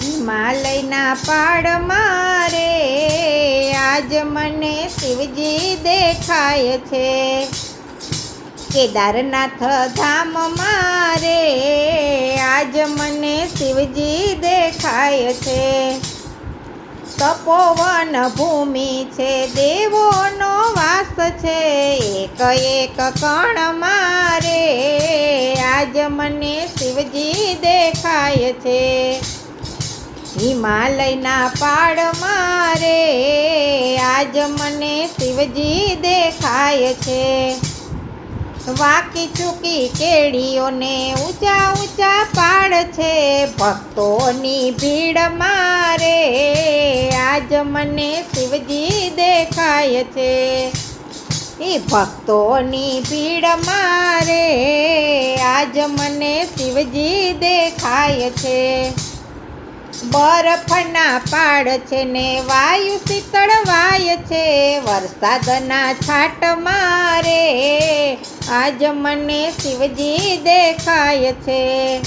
હિમાલયના પાડમાં રે આજ મને શિવજી દેખાય છે. કેદારનાથ ધામ મારે આજ મને શિવજી દેખાય છે. તપોવન ભૂમિ છે, દેવોનો વાસ છે, એક એક કણ મારે આજ મને શિવજી દેખાય છે. હિમાલયના પાડ મારે આજ મને શિવજી દેખાય છે. વાકી ચૂકી કેડીઓને ઊંચા ઊંચા પાડ છે. ભક્તોની ભીડ મારે આજ મને શિવજી દેખાય છે. એ ભક્તોની ભીડ મારે આજ મને શિવજી દેખાય છે. બરફના પાડ છે ને વાયુ શીતળ વાય છે. વરસાદના છાટ મારે. આજ મને શિવજી દેખાય છે.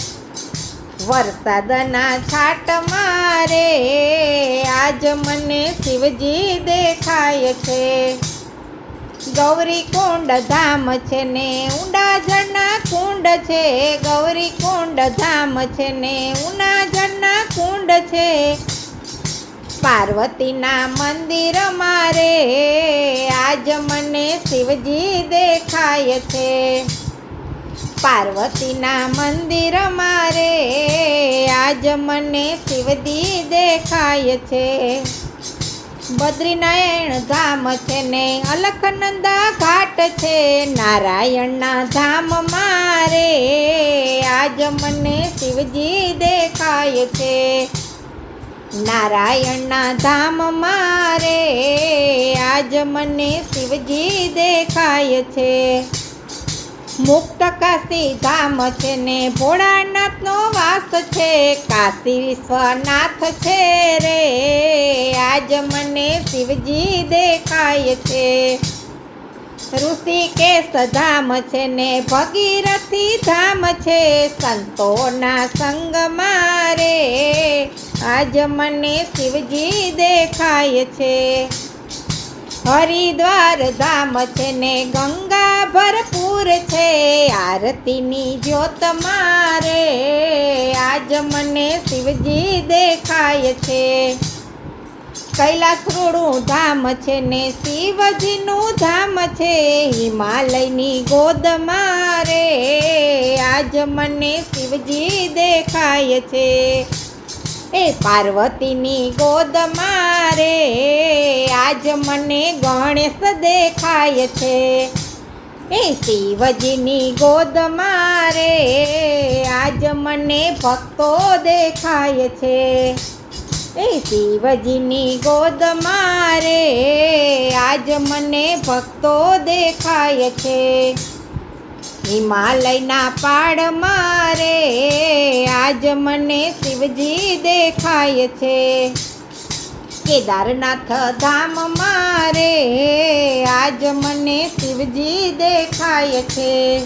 વરસાદના છાટ મારે. આજ મને શિવજી દેખાય છે. ગૌરી કુંડ ધામ છે ને ઊંડા ઝરના કુંડ છે. ગૌરી કુંડ ધામ છે ને ઊંડા ઝરણા છે. પાર્વતીના મંદિર મારે આજ મને શિવજી દેખાય છે. પાર્વતીના મંદિર મારે આજ મને શિવજી દેખાય છે. બદ્રીનારાયણ ધામ છે ને અલખનંદા ઘાટ છે. નારાયણના ધામ મારે આજ મને શિવજી દેખાય છે. નારાયણના ધામ મારે આજ મને શિવજી દેખાય છે. મુક્ત કાશી ધામ છે ને ભોળાનાથનો વાસ છે. કાશી વિશ્વનાથ છે રે, આજ મને શિવજી દેખાય છે. ઋષિકેશ ધામ છે ને ભગીરથી ધામ છે. સંતોના સંગ મારે આજ મને શિવજી દેખાય છે. હરિદ્વાર ધામ છે ને ગંગા ભરપૂર છે. આરતીની જ્યોત મારે. આજ મને શિવજી દેખાય છે. કૈલાસરોડું ધામ છે ને શિવજીનું ધામ છે. હિમાલયની ગોદ મારે. આજ મને શિવજી દેખાય છે. એ પાર્વતીની ગોદ મારે, આજ મને ગણેશ દેખાય છે. એ શિવજીની ગોદ મારે, આજ મને ભક્તો દેખાય છે. એ શિવજીની ગોદ મારે, આજ મને ભક્તો દેખાય છે. હિમાલયના પાડ મારે આજ મને શિવજી દેખાય છે. કેદારનાથ ધામ મારે આજ મને શિવજી દેખાય છે.